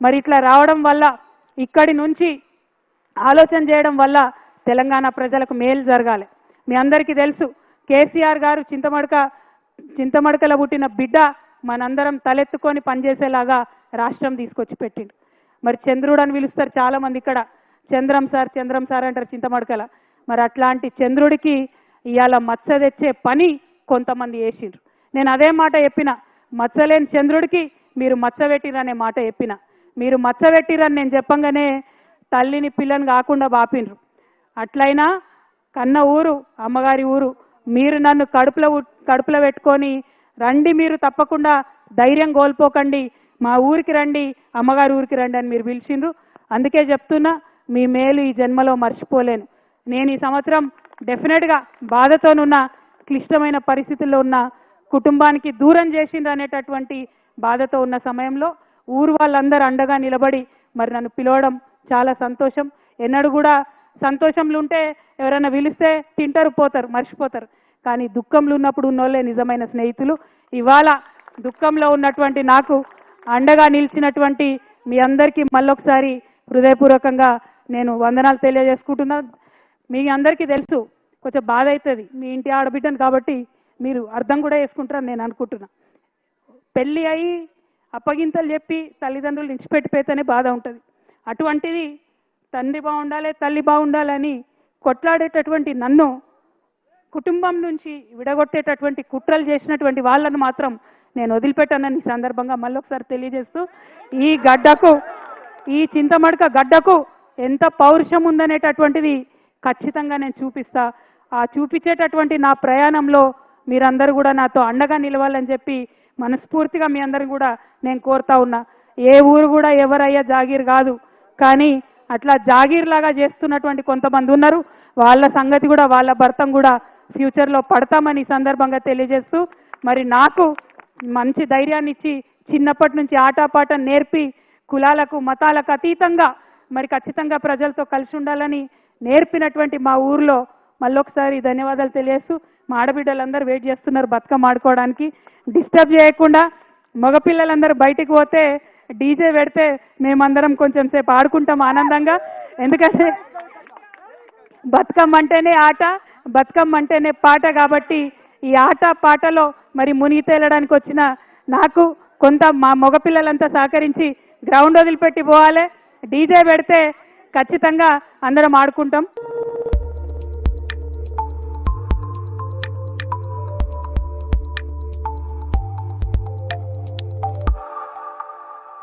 మరి ఇట్లా రావడం వల్ల ఇక్కడి నుంచి ఆలోచన చేయడం వల్ల తెలంగాణ ప్రజలకు మేలు జరగాలి. మీ అందరికీ తెలుసు కేసీఆర్ గారు చింతమడక చింతమడకలో పుట్టిన బిడ్డ మనందరం తలెత్తుకొని పనిచేసేలాగా రాష్ట్రం తీసుకొచ్చి పెట్టిండు. మరి చంద్రుడు అని పిలుస్తారు చాలా మంది ఇక్కడ. చంద్రం సార్ చంద్రం సార్ అంటారు చింతమడకల. మరి అట్లాంటి చంద్రుడికి ఇవాళ మచ్చ తెచ్చే పని కొంతమంది చేసిండ్రు. నేను అదే మాట చెప్పిన మచ్చలేని చంద్రుడికి మీరు మచ్చ పెట్టిరనే మాట చెప్పిన. మీరు మచ్చబెట్టిరని నేను చెప్పంగానే తల్లిని పిల్లని కాకుండా బాపిండ్రు. అట్లయినా కన్న ఊరు అమ్మగారి ఊరు మీరు నన్ను కడుపులో కడుపులో పెట్టుకొని రండి మీరు తప్పకుండా ధైర్యం కోల్పోకండి మా ఊరికి రండి అమ్మగారి ఊరికి రండి అని మీరు పిలిచిండ్రు. అందుకే చెప్తున్నా మీ మేలు ఈ జన్మలో మర్చిపోలేను. నేను ఈ సంవత్సరం డెఫినెట్గా బాధతోనున్న క్లిష్టమైన పరిస్థితుల్లో ఉన్న కుటుంబానికి దూరం చేసిండ్రు అనేటటువంటి బాధతో ఉన్న సమయంలో ఊరు వాళ్ళందరూ అండగా నిలబడి మరి నన్ను పిలవడం చాలా సంతోషం. ఎన్నడూ కూడా సంతోషంలో ఉంటే ఎవరైనా పిలిస్తే తింటారు పోతారు మర్చిపోతారు. కానీ దుఃఖంలో ఉన్నప్పుడు ఉన్నోళ్ళే నిజమైన స్నేహితులు. ఇవాళ దుఃఖంలో ఉన్నటువంటి నాకు అండగా నిలిచినటువంటి మీ అందరికీ మళ్ళొకసారి హృదయపూర్వకంగా నేను వందనాలు తెలియజేసుకుంటున్నా. మీ అందరికీ తెలుసు కొంచెం బాధ అవుతుంది మీ ఇంటి ఆడబిడ్డను కాబట్టి మీరు అర్థం కూడా చేసుకుంటారని నేను అనుకుంటున్నా. పెళ్ళి అయి అప్పగింతలు చెప్పి తల్లిదండ్రులు ఇచ్చిపెట్టిపోతేనే బాధ ఉంటుంది. అటువంటిది తండ్రి బాగుండాలి తల్లి బాగుండాలని కొట్లాడేటటువంటి నన్ను కుటుంబం నుంచి విడగొట్టేటటువంటి కుట్రలు చేసినటువంటి వాళ్ళను మాత్రం నేను వదిలిపెట్టానని ఈ సందర్భంగా మళ్ళొకసారి తెలియజేస్తూ ఈ గడ్డకు ఈ చింతమడక గడ్డకు ఎంత పౌరుషం ఉందనేటటువంటిది ఖచ్చితంగా నేను చూపిస్తా. ఆ చూపించేటటువంటి నా ప్రయాణంలో మీరందరూ కూడా నాతో అండగా నిలవాలని చెప్పి మనస్ఫూర్తిగా మీ అందరిని కూడా నేను కోరుతా ఉన్నా. ఏ ఊరు కూడా ఎవరయ్యా జాగీర్ కాదు. కానీ అట్లా జాగీర్ లాగా చేస్తున్నటువంటి కొంతమంది ఉన్నారు. వాళ్ళ సంగతి కూడా వాళ్ళ భర్తం కూడా ఫ్యూచర్లో పడతామని సందర్భంగా తెలియజేస్తూ మరి నాకు మంచి ధైర్యాన్ని ఇచ్చి చిన్నప్పటి నుంచి ఆటపాట నేర్పి కులాలకు మతాలకు అతీతంగా మరి ఖచ్చితంగా ప్రజలతో కలిసి ఉండాలని నేర్పినటువంటి మా ఊర్లో మళ్ళొకసారి ధన్యవాదాలు తెలియజేస్తూ మా ఆడబిడ్డలందరూ వెయిట్ చేస్తున్నారు బతుకమ్మ ఆడుకోవడానికి. డిస్టర్బ్ చేయకుండా మగపిల్లలందరూ బయటికి పోతే డీజే పెడితే మేమందరం కొంచెం సేపు ఆడుకుంటాం ఆనందంగా. ఎందుకంటే బతుకమ్మ అంటేనే ఆట బతుకమ్మ అంటేనే పాట కాబట్టి ఈ ఆట పాటలో మరి మునిగి తేలడానికి వచ్చిన నాకు కొంత మా మగపిల్లలంతా సహకరించి గ్రౌండ్ వదిలిపెట్టి పోవాలి. డీజే పెడితే ఖచ్చితంగా అందరం ఆడుకుంటాం.